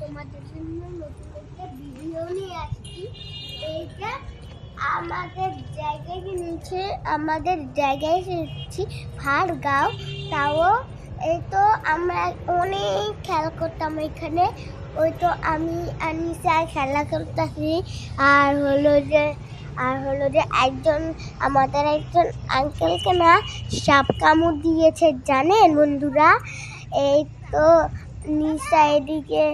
তোমাদের জন্য নতুন একটা ভিডিও নিয়ে আসছি। এইটা আমাদের জায়গায় কিনেছে আমাদের জায়গায় এসেছি ভাড়গাঁও তাও এই তো আমরা অনেক খেলা করতাম এখানে। ওই তো আমি, আনিসা খেলা করতেছি। আর হলো যে, আর হলো যে একজন, আমাদের একজন আঙ্কেলকে না সাপ কামড় দিয়েছে, জানেন বন্ধুরা? এই তো নিশা এদিকে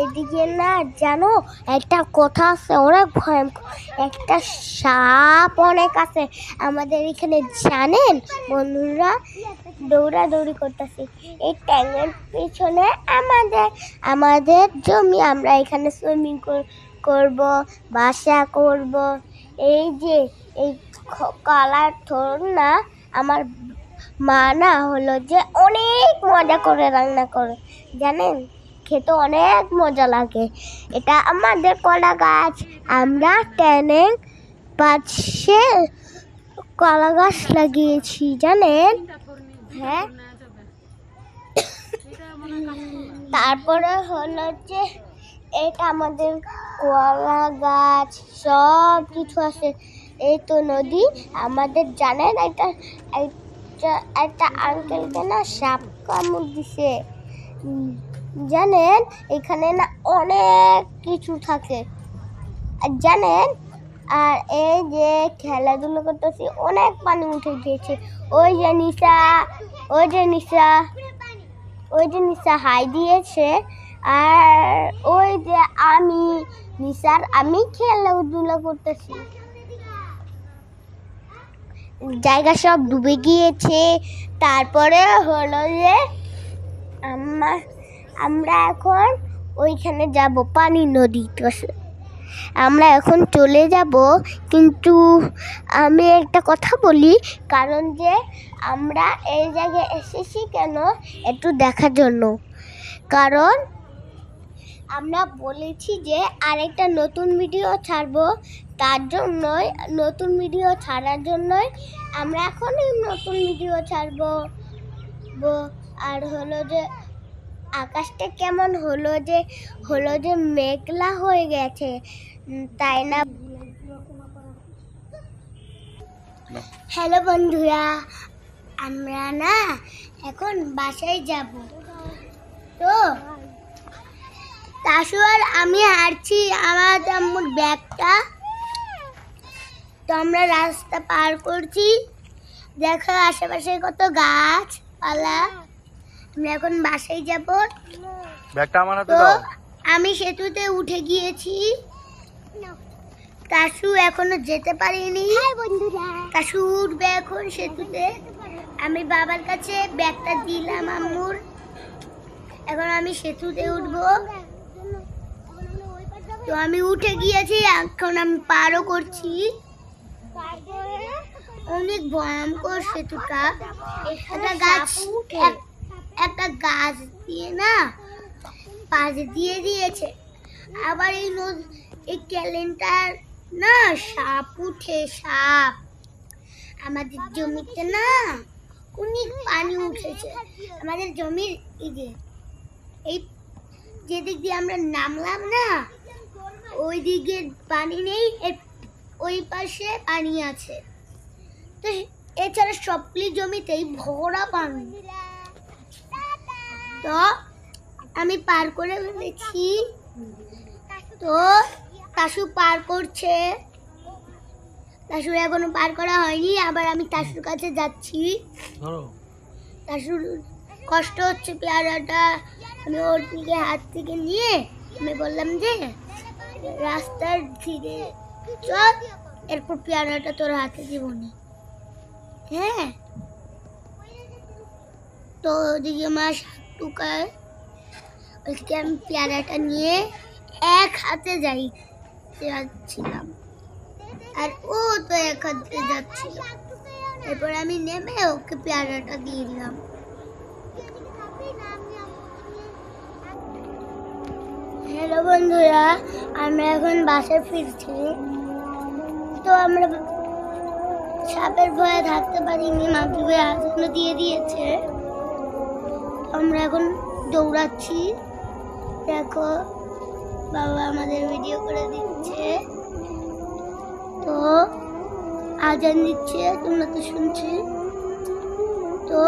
এদিকে না জানো, একটা কথা আছে অনেক ভয়ঙ্কর। একটা সাপ অনেক আছে। আমাদের এখানে জানেন বন্ধুরা, দৌড়াদৌড়ি করতেছি। এই ট্যাঙ্কের পিছনে আমাদের আমাদের জমি আমরা এখানে সুইমিং করব, বাসা করব। এই যে, এই কলার থোর না, আমার মা না হলো যে অনেক মজা করে রান্না করে। জানেন? খেতে অনেক মজা লাগে। এটা আমাদের কলা গাছ। আমরা ট্যানে পাশে কলা গাছ লাগিয়েছি, জানেন? হ্যাঁ? তারপরে হলো যে এটা আমাদের কলা গাছ সব কিছু আছে। এই তো নদী। আমাদের জানেন একটা একটা আঙ্কেলকে না সাপ কামড় দিছে। জানেন? এখানে না অনেক কিছু থাকে। জানেন? আর এই যে খেলাধুলো করতেছি, অনেক পানি উঠে গিয়েছে। ওই যে নিশা, ওই যে নিশা, ওই যে নিশা হাই দিয়েছে। আর ওই যে আমি, নিশার আমি খেলাধুলা করতেছি। জায়গা সব ডুবে গিয়েছে। তারপরে হলো যে আমার আমরা এখন ওইখানে যাব পানি নদী পাশে আমরা এখন চলে যাব, কিন্তু আমি একটা কথা বলি, কারণ যে আমরা এই জায়গায় এসেছি কেন একটু দেখার জন্য। কারণ আমরা বলেছি যে আরেকটা নতুন ভিডিও ছাড়বো। তার জন্যই নতুন ভিডিও ছাড়ার জন্যই আমরা এখন এই নতুন ভিডিও ছাড়বো। আর হলো যে আকাশটা কেমন হলো যে হলো যে মেঘলা হয়ে গেছে। তাই না। হ্যালো বন্ধুরা আমরা না এখন বাসায় যাব। তো আর আমি হাঁটছি। আমার আমার ব্যাগটা তো আমরা রাস্তা পার করছি। দেখো আশেপাশে কত গাছপালা। আমরা এখন বাসায় যাব। ব্যাগটা আমার হাতে তো দাও। আমি সেতুতে উঠে গিয়েছি। কাশু এখনও যেতে পারিনি। কাশু উঠবে এখন সেতুতে। আমি বাবার কাছে ব্যাগটা দিলাম আম্মুর। এখন আমি সেতুতে উঠবো। তো আমি উঠে গিয়েছি, এখন আমি পারও করছি। অনেক ভয়ঙ্কর সেতুটা। একটা গাছ, এক- একটা গাছ দিয়ে না, পাশ দিয়ে দিয়েছে। আবার এই নদ- এই ক্যালেন্ডার না, সাপ উঠে, সাপ। আমাদের জমিতে না, অনেক পানি উঠেছে। আমাদের জমির এই যে, এই যেদিক দিয়ে আমরা নামলাম না ওই দিকে পানি নেই এর- ওই পাশে পানি আছে। তো এছাড়া সবগুলি জমিতেই ভরা পানি। তো আমি পার করে ফেলেছি তো তাসু পার করছে। তাসুর এখনও পার করা হয়নি আবার আমি তাসুর কাছে যাচ্ছি। তাসুর কষ্ট হচ্ছে পেয়ারাটা। আমি ওর দিকে হাত থেকে নিয়ে আমি বললাম যে রাস্তার ধীরে চল, এরপর পেয়ারাটা তোর হাতে দিব হ্যাঁ? তো ওদিকে মা টুকায় আমি পেয়ারাটা নিয়ে এক হাতে যাই, যাচ্ছিলাম। আর ও তো এক হাতে যাচ্ছিল। এরপর আমি নেমে ওকে পেয়ারাটা দিয়ে দিলাম। হ্যালো বন্ধুরা আমরা এখন বাসে ফিরছি। তো আমরা সাপের ভয়ে থাকতে পারিনি মাগরিবের আজানও দিয়ে দিয়েছে। আমরা এখন দৌড়াচ্ছি। দেখো, বাবা আমাদের ভিডিও করে দিচ্ছে। তো, আজান দিচ্ছে, তোমরা তো শুনছি। তো